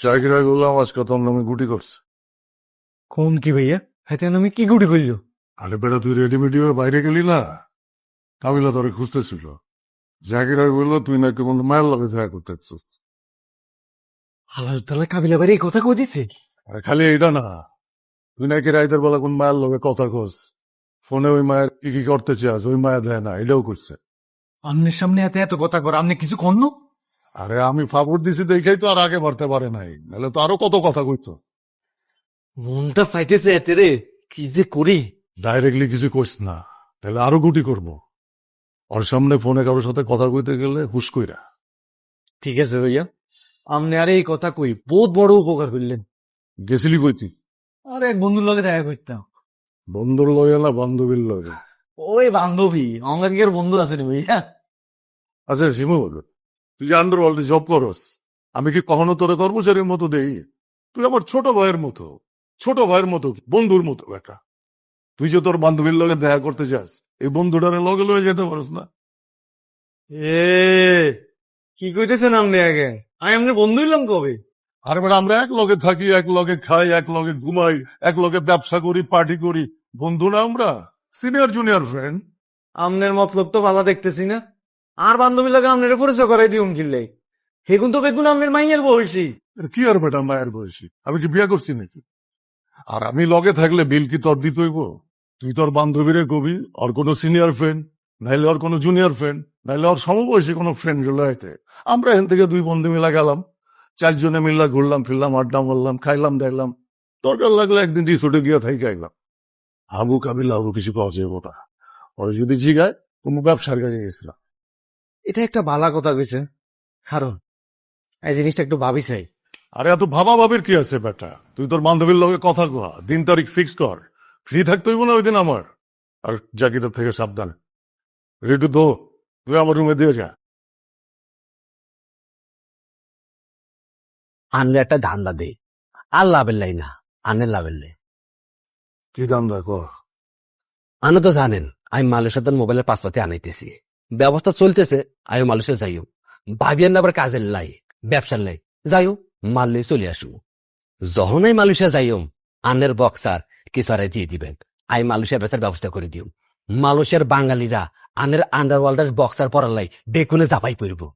চাকরি বললাম আজকে তোর নামে গুটি করছে। কোন কি ভাইয়া? হাতে আমি কি গুটি করল? আরে বেটা তুই রেডিমেডি হয়ে বাইরে গেলি না? কাবিলা তোরে খুঁজতেছিল। জাকির বলল তুই নাকি বন্ধু মায়ের লগে দেখা করতে চাচ্ছিস। আল্লাহ কাবিলা বাড়ি এই কথা কই দিছে আরে খালি এইটা না। তুই নাকি রাইতের বেলা কোন মায়ের লগে কথা কস? ফোনে ওই মায়ের কি কি করতে চাস? ওই মায়া দেয় না এটাও করছে। আমনের সামনে এত এত কথা কর আপনি কিছু কন্ন আরে আমি ফাপড় দিছি দেখেই তো আর আগে বাড়তে পারে নাই। নাহলে তো আরও কত কথা কইতো। মনটা চাইতেছে এতে রে কি যে করি? ডাইরেক্টলি কিছু কইস না তাহলে আরও গুটি করব। ওর সামনে ফোনে কারোর সাথে কথা কইতে গেলে হুশ কইরা। ঠিক আছে ভাইয়া আপনি আরে এই কথা কই বহুত বড় উপকার করলেন। গেছিলি কইতি আরে এক বন্ধুর লগে দেখা করতাম। বন্ধুর লগে না বান্ধবীর লগে? ওই বান্ধবী অঙ্গাঙ্গের বন্ধু আছে রে ভাইয়া। আচ্ছা শিমু তুই যে আন্ডারওয়ার্ল্ডে জব করস আমি কি কখনো তোরে কর্মচারীর মতো দেই? তুই আমার ছোট ভাইয়ের মতো ছোট ভাইয়ের মতো বন্ধুর মতো একটা তুই যে তোর বান্ধবীর লগে দেখা করতে যাস এই বন্ধুটারে লগে লগে যেতে পারস না। এ কি কইতেছেন আপনি আগে? আমি আপনার বন্ধু হইলাম কবে? আর এবার আমরা এক লগে থাকি এক লগে খাই এক লগে ঘুমাই এক লগে ব্যবসা করি পার্টি করি। বন্ধু না আমরা সিনিয়র জুনিয়র ফ্রেন্ড আমনের মতলব তো ভালো দেখতেছি না। আর বান্ধবী লাগে আমনের পরিচয় করাই দিউম কিনলে হেগুন তো বেগুন আমনের মাইয়ের বলছি কি আর বেটা মায়ের বয়সী আমি কি বিয়া করছি নাকি? আর আমি লগে থাকলে বিল কি তোর দিতে হইব? তুই তোর বান্ধবীরে কবি ওর কোনো সিনিয়র ফ্রেন্ড, নাইলে ওর কোনো জুনিয়র ফ্রেন্ড, নাইলে ওর সমবয়সী কোনো ফ্রেন্ডগুলো হইতে। আমরা এখান থেকে দুই বন্ধু মিলা গেলাম। চারজনে মিল্লা ঘুরলাম, ফিরলাম, আড্ডা মারলাম, খাইলাম, দেখলাম। দরকার লাগলে একদিন রিসোর্টে গিয়ে থাকি খাইলাম হাবু কাবিল হাবু কিছু পাওয়া যাব না। ওরা যদি জিগায়, কোনো ব্যবসার কাজে গেছিলাম। এটা একটা বালা কথা কইছে। কারণ এই জিনিসটা একটু ভাবি চাই। আরে এত ভাবা ভাবির কি আছে বেটা? তুই তোর বান্ধবীর লগে কথা কয়া দিন তারিখ ফিক্স কর। ফ্রি থাকতে হইব না ওই দিন আমার। আর জাকিদের থেকে সাবধান। রেডু দো তুই আমার রুমে দিয়ে যা। আনলে একটা ধান্দা দে। আর লাভের লাই না আনের লাভের লাই। কি দাম দেখ আনে তো জানেন আমি মালয়েশিয়ার মোবাইলের পাসপাতি আনাইতেছি। ব্যবস্থা চলতেছে আমি মালয়েশিয়া যাইও। ভাবিয়ান আবার কাজের লাই ব্যবসার লাই যাইও মালয়ে চলে আসু। যখন আমি মালয়েশিয়া যাইও আনের বক্সার কিছু আর দিয়ে দিবেন। আমি মালয়েশিয়া বেচার ব্যবস্থা করে দিও। মালয়েশিয়ার বাঙালিরা আনের আন্ডারওয়ার্ল্ডের বক্সার পড়ার লাই বেগুনে জাপাই পড়ব।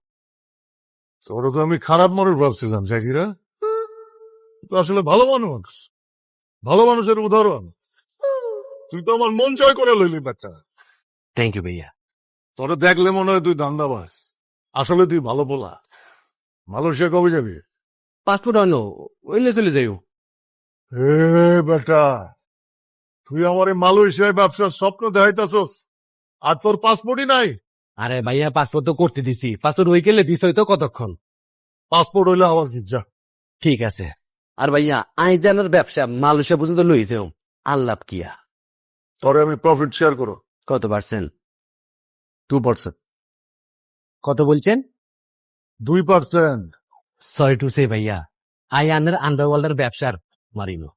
তো আমি খারাপ মানুষ ভাবছিলাম জাকিরা। আসলে ভালো মানুষ। ভালো মানুষের উদাহরণ। তুই তো আমার মন জয় করে লইলি বেটা। থ্যাংক ইউ ভাইয়া। তোরে দেখলে মনে হয় তুই দান্দাবাস আসলে তুই ভালো বলা মালয়েশিয়া কবে যাবি? পাসপোর্ট আনো ওইলে চলে যাইও। এ বেটা তুই আমার এই মালয়েশিয়ায় ব্যবসার স্বপ্ন দেখাইতাছস আর তোর পাসপোর্টই নাই? আরে ভাইয়া পাসপোর্ট তো করতে দিছি। পাসপোর্ট ওই গেলে দিছ তো কতক্ষণ? পাসপোর্ট হইলে আওয়াজ দিস যা। ঠিক আছে। আর ভাইয়া আই জানার ব্যবসা মালয়েশিয়া পর্যন্ত লই যাও। আল্লাহ কিয়া। তোরে আমি প্রফিট শেয়ার করো। কত পার্সেন্ট টু পার্সেন্ট কত বলছেন? দুই পার্সেন্ট সরি টু সে ভাইয়া। আই আনের আন্ডারওয়ার্ল্ডের ব্যবসার মারিনো।